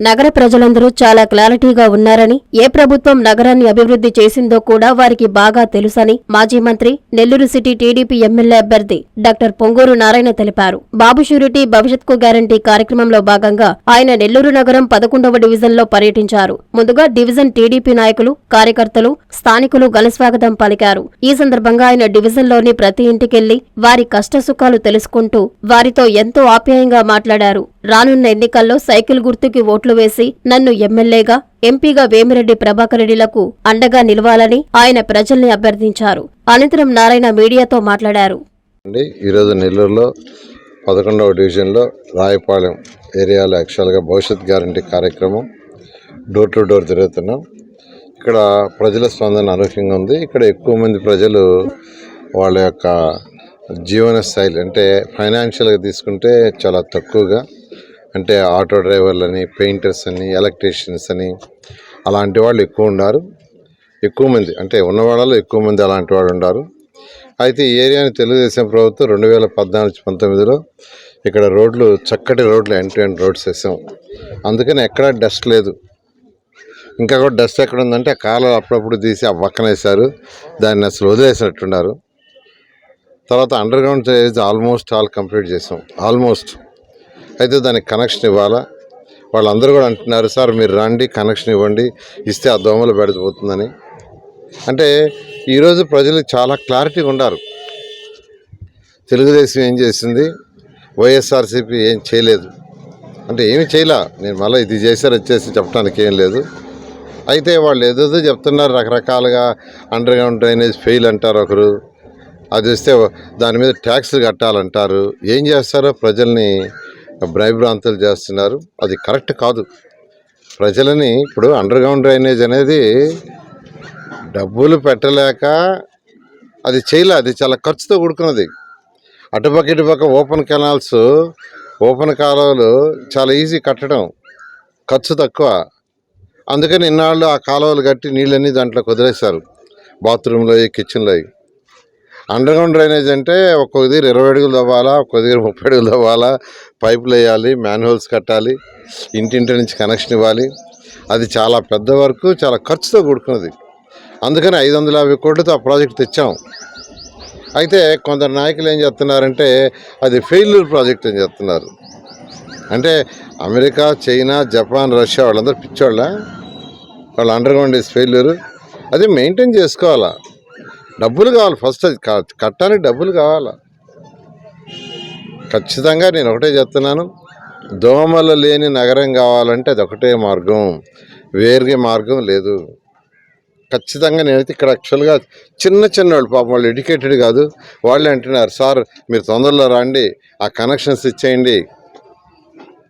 నగర ప్రజలందరూ చాలా క్లారిటీగా ఉన్నారని ఏ ప్రభుత్వం నగరాన్ని అభివృద్ధి చేసిందో కూడా వారికి బాగా తెలుసని మాజీ మంత్రి నెల్లూరు సిటీ టీడీపీ ఎమ్మెల్యే అభ్యర్థి డాక్టర్ పొంగూరు నారాయణ తెలిపారు. బాబు షూరిటీ భవిష్యత్కు గ్యారంటీ కార్యక్రమంలో భాగంగా ఆయన నెల్లూరు నగరం పదకొండవ డివిజన్లో పర్యటించారు. ముందుగా డివిజన్ టీడీపీ నాయకులు కార్యకర్తలు స్థానికులు ఘనస్వాగతం పలికారు. ఈ సందర్భంగా ఆయన డివిజన్లోని ప్రతి ఇంటికెళ్ళి వారి కష్టసుఖాలు తెలుసుకుంటూ వారితో ఎంతో ఆప్యాయంగా మాట్లాడారు. రానున్న ఎన్నికల్లో సైకిల్ గుర్తుకి ఓట్లు వేసి నన్ను ఎమ్మెల్యేగా ఎంపీగా వేమిరెడ్డి ప్రభాకర్ రెడ్డిలకు అండగా నిలవాలని ఆయన ప్రజల్ని అభ్యర్థించారు. అనంతరం నారాయణ మీడియాతో మాట్లాడారు. అండి ఈరోజు నెల్లూరులో పదకొండవ డివిజన్లో రాయపాలెం ఏరియాలో యాక్చువల్గా భవిష్యత్ గ్యారంటీ కార్యక్రమం డోర్ టు డోర్ తిరుగుతున్నాం ఇక్కడ ప్రజల స్పందన అనూహ్యంగా ఉంది. ఇక్కడ ఎక్కువ మంది ప్రజలు వాళ్ళ యొక్క జీవన శైలి అంటే ఫైనాన్షియల్గా తీసుకుంటే చాలా తక్కువగా అంటే ఆటో డ్రైవర్లని పెయింటర్స్ అని ఎలక్ట్రీషియన్స్ అని అలాంటి వాళ్ళు ఎక్కువ ఉన్నారు. ఎక్కువ మంది అంటే ఉన్న వాళ్ళలో ఎక్కువ మంది అలాంటి వాళ్ళు ఉన్నారు. అయితే ఈ ఏరియాని తెలుగుదేశం ప్రభుత్వం రెండు వేల పద్నాలుగు పంతొమ్మిదిలో ఇక్కడ రోడ్లు చక్కటి రోడ్లు ఎండ్ టు ఎండ్ రోడ్స్ వేసాం. అందుకని ఎక్కడా డస్ట్ లేదు. ఇంకా కూడా డస్ట్ ఎక్కడ ఉందంటే ఆ కాలు అప్పుడప్పుడు తీసి ఆ పక్కన వేశారు. దాన్ని అసలు వదిలేసినట్టున్నారు. తర్వాత underground almost all complete చేసాం. ఆల్మోస్ట్ అయితే దానికి కనెక్షన్ ఇవ్వాలా? వాళ్ళందరూ కూడా అంటున్నారు సార్ మీరు రండి కనెక్షన్ ఇవ్వండి ఇస్తే ఆ దోమలు పెడిపోతుందని అంటే ఈరోజు ప్రజలు చాలా క్లారిటీగా ఉండారు. తెలుగుదేశం ఏం చేసింది? వైఎస్ఆర్సీపీ ఏం చేయలేదు. అంటే ఏమి చేయలే? నేను మళ్ళీ ఇది చేశారు వచ్చేసి చెప్పడానికి ఏం లేదు. అయితే వాళ్ళు ఏదేదో చెప్తున్నారు రకరకాలుగా అండర్ గ్రౌండ్ డ్రైనేజ్ ఫెయిల్ అంటారు ఒకరు. అది వస్తే దాని మీద ట్యాక్స్లు కట్టాలంటారు. ఏం చేస్తారో ప్రజల్ని భ్రయభ్రాంతులు చేస్తున్నారు. అది కరెక్ట్ కాదు. ప్రజలని ఇప్పుడు అండర్ గ్రౌండ్ డ్రైనేజ్ అనేది డబ్బులు పెట్టలేక అది చేయలే. అది చాలా ఖర్చుతో కూడుకున్నది. అటుపక్క ఇటుపక్క ఓపెన్ కెనాల్స్ ఓపెన్ కాలువలు చాలా ఈజీ కట్టడం ఖర్చు తక్కువ. అందుకని ఇన్నాళ్ళు ఆ కాలువలు కట్టి నీళ్ళన్నీ దాంట్లో వదిలేశారు బాత్రూంలో కిచెన్లో అండర్ గ్రౌండ్ డ్రైనేజ్ అంటే ఒక్కొక్క దగ్గర ఇరవై అడుగులు తవ్వాలా ఒక్కొక్క దగ్గర ముప్పై అడుగులు తవ్వాలా. పైపులు వేయాలి మ్యాన్ కట్టాలి ఇంటింటి నుంచి కనెక్షన్ ఇవ్వాలి. అది చాలా పెద్ద వరకు చాలా ఖర్చుతో కూడుకున్నది. అందుకని ఐదు వందల యాభై కోట్లతో ఆ ప్రాజెక్ట్ తెచ్చాం. అయితే కొందరు నాయకులు ఏం చేస్తున్నారంటే అది ఫెయిల్యూర్ ప్రాజెక్ట్ అని చెప్తున్నారు. అంటే అమెరికా చైనా జపాన్ రష్యా వాళ్ళందరూ పిచ్చోళ్ళ? వాళ్ళ అండర్ గ్రౌండ్ ఇస్ ఫెయిల్యూర్ అది మెయింటైన్ చేసుకోవాలా? డబ్బులు కావాలి. ఫస్ట్ అది కట్టడానికి డబ్బులు కావాలి? ఖచ్చితంగా నేను ఒకటే చెప్తున్నాను. దోమలు లేని నగరం కావాలంటే అది ఒకటే మార్గం. వేరే మార్గం లేదు. ఖచ్చితంగా నేనైతే ఇక్కడ యాక్చువల్గా చిన్న చిన్న వాళ్ళు పాపం వాళ్ళు ఎడ్యుకేటెడ్ కాదు. వాళ్ళే అంటున్నారు సార్ మీరు తొందరలో రండి. ఆ కనెక్షన్స్ ఇచ్చేయండి.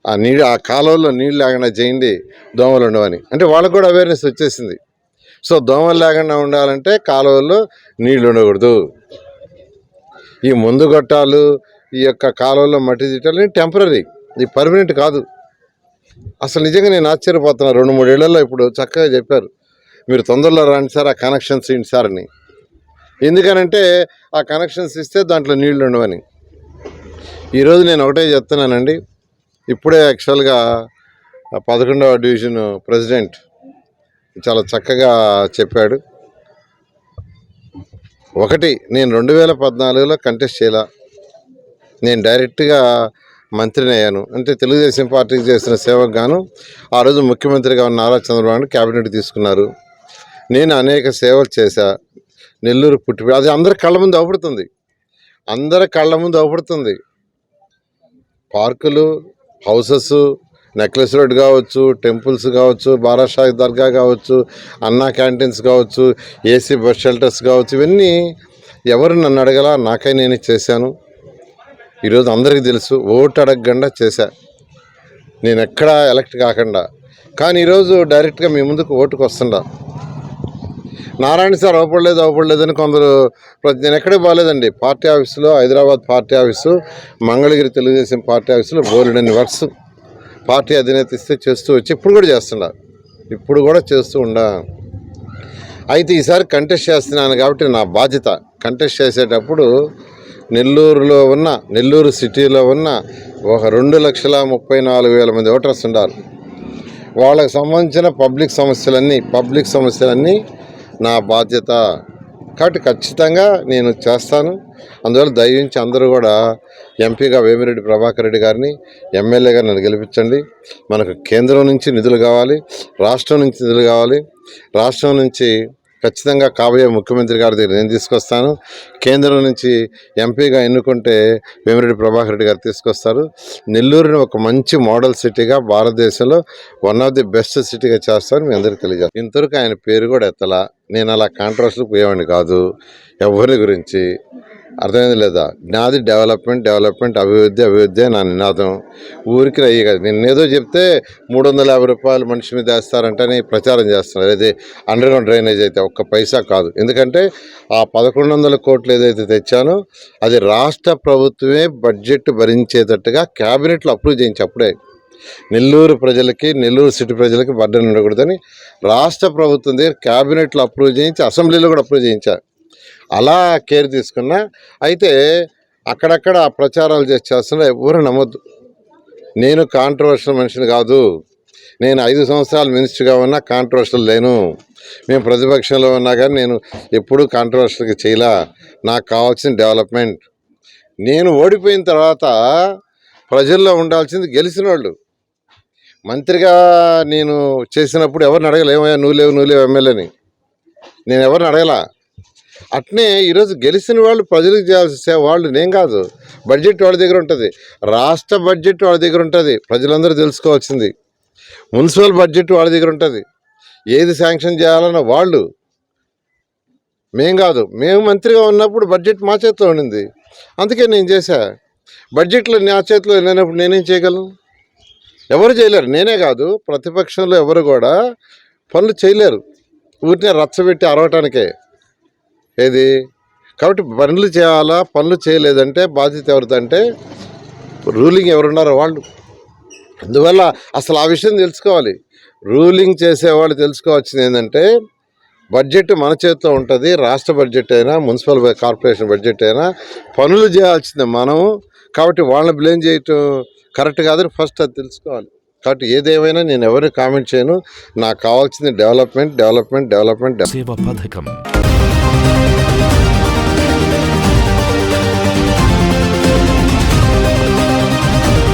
ఆ నీళ్ళు ఆ కాలువలో నీళ్ళు లేకుండా చేయండి. దోమలు ఉండవని. అంటే వాళ్ళకు కూడా అవేర్నెస్ వచ్చేసింది. సో దోమలు లేకుండా ఉండాలంటే కాలువల్లో నీళ్ళు ఉండకూడదు. ఈ ముందు గొట్టాలు ఈ యొక్క కాలువల్లో మట్టి తీయటాలు టెంపరీ ఇది పర్మనెంట్ కాదు. అసలు నిజంగా నేను ఆశ్చర్యపోతున్నా. రెండు మూడేళ్ళలో ఇప్పుడు చక్కగా చెప్పారు. మీరు తొందరలో రాండి సార్ ఆ కనెక్షన్స్ ఇవ్వండి సార్ అని. ఎందుకనంటే ఆ కనెక్షన్స్ ఇస్తే దాంట్లో నీళ్ళు ఉండవని. ఈరోజు నేను ఒకటే చెప్తున్నానండి. ఇప్పుడే యాక్చువల్గా పదకొండవ డివిజన్ ప్రెసిడెంట్ చాలా చక్కగా చెప్పాడు. ఒకటి నేను రెండు వేల పద్నాలుగులో కంటెస్ట్ చేయాల. నేను డైరెక్ట్గా మంత్రిని అయ్యాను. అంటే తెలుగుదేశం పార్టీకి చేసిన సేవకు గాను ఆ రోజు ముఖ్యమంత్రిగా ఉన్న నారా చంద్రబాబు క్యాబినెట్ తీసుకున్నారు. నేను అనేక సేవలు చేశా. నెల్లూరు పుట్టి అది అందరి కళ్ళ ముందు అవపడుతుంది. అందరి కళ్ళ ముందు అవపడుతుంది. పార్కులు హౌసెస్ నెక్లెస్ రోడ్ కావచ్చు టెంపుల్స్ కావచ్చు బారాషా దర్గా కావచ్చు అన్నా క్యాంటీన్స్ కావచ్చు ఏసీ బస్ షెల్టర్స్ కావచ్చు ఇవన్నీ ఎవరు నన్ను అడగలా? నాకై నేను చేశాను. ఈరోజు అందరికీ తెలుసు ఓటు అడగకుండా చేశా. నేను ఎక్కడా ఎలక్ట్ కాకుండా. కానీ ఈరోజు డైరెక్ట్గా మీ ముందుకు ఓటుకు వస్తుండా. నారాయణ సార్ అవపడలేదు అవపడలేదు అని కొందరు ప్రతి- నేను ఎక్కడే బాగాలేదండి పార్టీ ఆఫీసులో Hyderabad party office Mangalagiri Telugu Desam party ఆఫీసులో బోలెడని వర్క్స్. పార్టీ అధినేత ఇస్తే చేస్తూ వచ్చి ఇప్పుడు కూడా చేస్తున్నా ఇప్పుడు కూడా చేస్తూ ఉండా. అయితే ఈసారి కంటెస్ట్ చేస్తున్నాను కాబట్టి నా బాధ్యత. కంటెస్ట్ చేసేటప్పుడు నెల్లూరులో ఉన్న నెల్లూరు సిటీలో ఉన్న ఒక రెండు లక్షల ముప్పై నాలుగు వేల మంది ఓటర్స్ ఉండాలి. వాళ్ళకి సంబంధించిన పబ్లిక్ సమస్యలన్నీ పబ్లిక్ సమస్యలన్నీ నా బాధ్యత. కాబట్టి ఖచ్చితంగా నేను చేస్తాను. అందువల్ల దయవించి అందరూ కూడా ఎంపీగా వేమిరెడ్డి ప్రభాకర్ రెడ్డి గారిని ఎమ్మెల్యేగా నన్ను గెలిపించండి. మనకు కేంద్రం నుంచి నిధులు కావాలి రాష్ట్రం నుంచి నిధులు కావాలి. రాష్ట్రం నుంచి ఖచ్చితంగా కాబోయే ముఖ్యమంత్రి గారి దగ్గర నేను తీసుకొస్తాను. కేంద్రం నుంచి ఎంపీగా ఎన్నుకుంటే వేమిరెడ్డి ప్రభాకర్ రెడ్డి గారు తీసుకొస్తారు. నెల్లూరుని ఒక మంచి మోడల్ సిటీగా భారతదేశంలో వన్ ఆఫ్ ది బెస్ట్ సిటీగా చేస్తాను మీ అందరికీ తెలియజేస్తాను. ఇంతవరకు ఆయన పేరు కూడా ఎత్తలా. నేను అలా కాంట్రవర్సీలు పోయేవాడిని కాదు. ఎవరి గురించి? అర్థమైంది లేదా? నాది డెవలప్మెంట్ డెవలప్మెంట్ అభివృద్ధి అభివృద్ధి నా నినాదం. ఊరికి అయ్యి కాదు నిన్నేదో చెప్తే మూడు వందల యాభై రూపాయలు మనిషి మీద వేస్తారంటని ప్రచారం చేస్తున్నారు. అదే అండర్ గ్రౌండ్ డ్రైనేజ్ అయితే ఒక్క పైసా కాదు. ఎందుకంటే ఆ పదకొండు వందల కోట్లు ఏదైతే తెచ్చానో అది రాష్ట్ర ప్రభుత్వమే బడ్జెట్ భరించేటట్టుగా క్యాబినెట్లో అప్రూవ్ చేయించి అప్పుడే. నెల్లూరు ప్రజలకి నెల్లూరు సిటీ ప్రజలకి బర్డెన్ ఉండకూడదని రాష్ట్ర ప్రభుత్వం దగ్గర క్యాబినెట్లో అప్రూవ్ చేయించి అసెంబ్లీలో కూడా అప్రూవ్ చేయించారు అలా కేర్ తీసుకున్నా. అయితే అక్కడక్కడ ప్రచారాలు చేసి చేస్తున్నా ఎవరు నమ్మొద్దు. నేను కాంట్రవర్షియల్ మనిషిని కాదు. నేను ఐదు సంవత్సరాలు మినిస్టర్గా ఉన్నా కాంట్రవర్షియల్ లేను. మేము ప్రతిపక్షంలో ఉన్నా కానీ నేను ఎప్పుడూ కాంట్రవర్షియల్గా చేయలా. నాకు కావాల్సిన డెవలప్మెంట్ నేను ఓడిపోయిన తర్వాత ప్రజల్లో ఉండాల్సింది గెలిచిన వాళ్ళు మంత్రిగా నేను చేసినప్పుడు ఎవరిని అడగలేమయ్యా? నువ్వు లేవు నువ్వు లేవు ఎమ్మెల్యేని. నేను ఎవరిని అడగలా? అట్నే ఈరోజు గెలిచిన వాళ్ళు ప్రజలకు చేయాల్సిన వాళ్ళు నేను కాదు. బడ్జెట్ వాళ్ళ దగ్గర ఉంటుంది. రాష్ట్ర బడ్జెట్ వాళ్ళ దగ్గర ఉంటుంది. ప్రజలందరూ తెలుసుకోవాల్సింది. మున్సిపల్ బడ్జెట్ వాళ్ళ దగ్గర ఉంటుంది. ఏది శాంక్షన్ చేయాలన్న వాళ్ళు మేం కాదు. మేము మంత్రిగా ఉన్నప్పుడు బడ్జెట్ మా చేతిలో ఉండింది. అందుకే నేను చేశా. బడ్జెట్లో నా చేతిలో లేనప్పుడు నేనేం చేయగలను? ఎవరు చేయలేరు. నేనే కాదు. ప్రతిపక్షంలో ఎవరు కూడా పనులు చేయలేరు. ఊరినే రచ్చబెట్టి అరవటానికే. ఏది? కాబట్టి పనులు చేయాలా? పనులు చేయలేదంటే బాధ్యత ఎవరిదంటే రూలింగ్ ఎవరున్నారో వాళ్ళు. అందువల్ల అసలు ఆ విషయం తెలుసుకోవాలి. రూలింగ్ చేసేవాళ్ళు తెలుసుకోవాల్సింది ఏంటంటే బడ్జెట్ మన చేతిలో ఉంటుంది రాష్ట్ర బడ్జెట్ అయినా మున్సిపల్ కార్పొరేషన్ బడ్జెట్ అయినా పనులు చేయాల్సిందే మనము. కాబట్టి వాళ్ళని బ్లేమ్ చేయటం కరెక్ట్ కాదని ఫస్ట్ అది తెలుసుకోవాలి. కాబట్టి ఏదేమైనా నేను ఎవరిని కామెంట్ చేయను. నాకు కావాల్సింది డెవలప్మెంట్ డెవలప్మెంట్ డెవలప్మెంట్ సేవా పథకం.